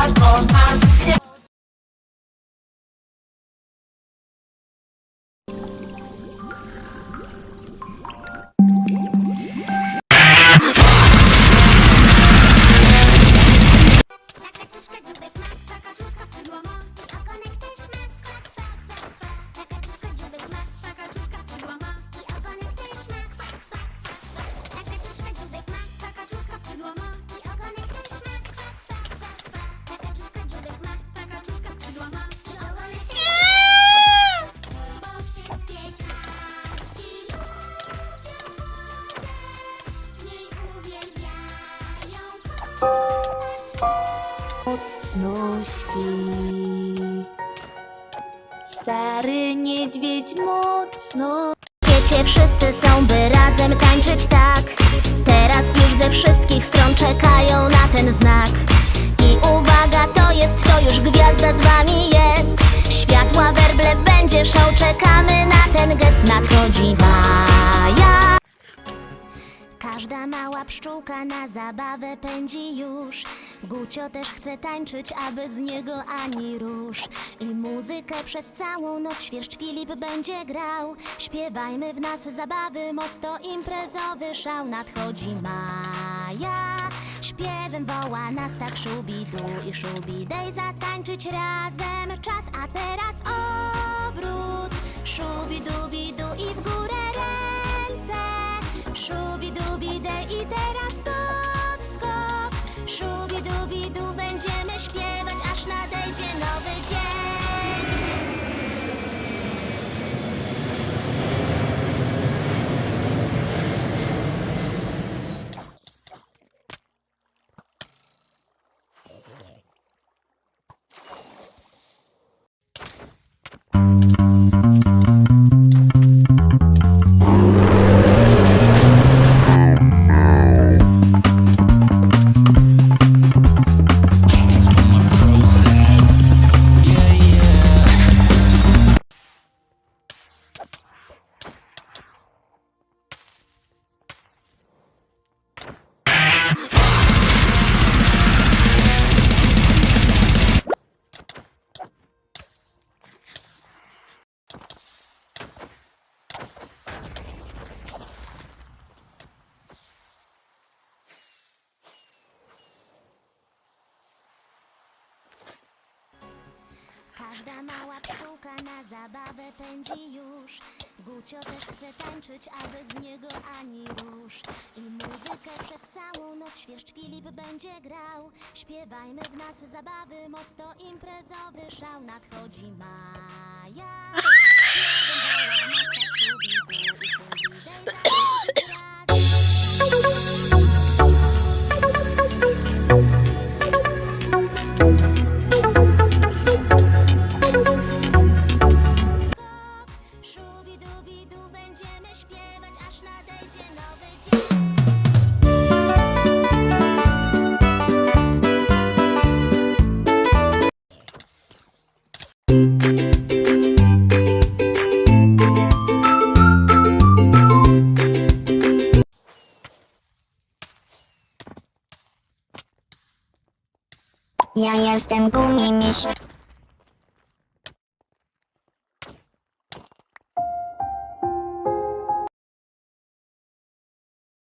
hard on mocno śpi. Stary niedźwiedź mocno. Wiecie, wszyscy są, by razem tańczyć tak. Teraz już ze wszystkich stron czekają na ten znak. I uwaga, to jest, to już gwiazda z wami jest. Światła werble będzie show, czekamy na ten gest. Nadchodzi Maja. Każda mała pszczółka na zabawę pędzi już Gucio też chce tańczyć, aby z niego ani rusz. I muzykę przez całą noc świerszcz Filip będzie grał. Śpiewajmy w nas zabawy, moc to imprezowy szał. Nadchodzi Maja Śpiewem woła nas tak szubidu i szubidej. Zatańczyć razem czas, a teraz Każda mała pszczółka na zabawę pędzi już Gucio też chce tańczyć, aby z niego ani rusz I muzykę przez całą noc świerszcz Filip będzie grał Śpiewajmy w nas zabawy, moc to imprezowy szał Nadchodzi Maja Ja jestem gumimiś,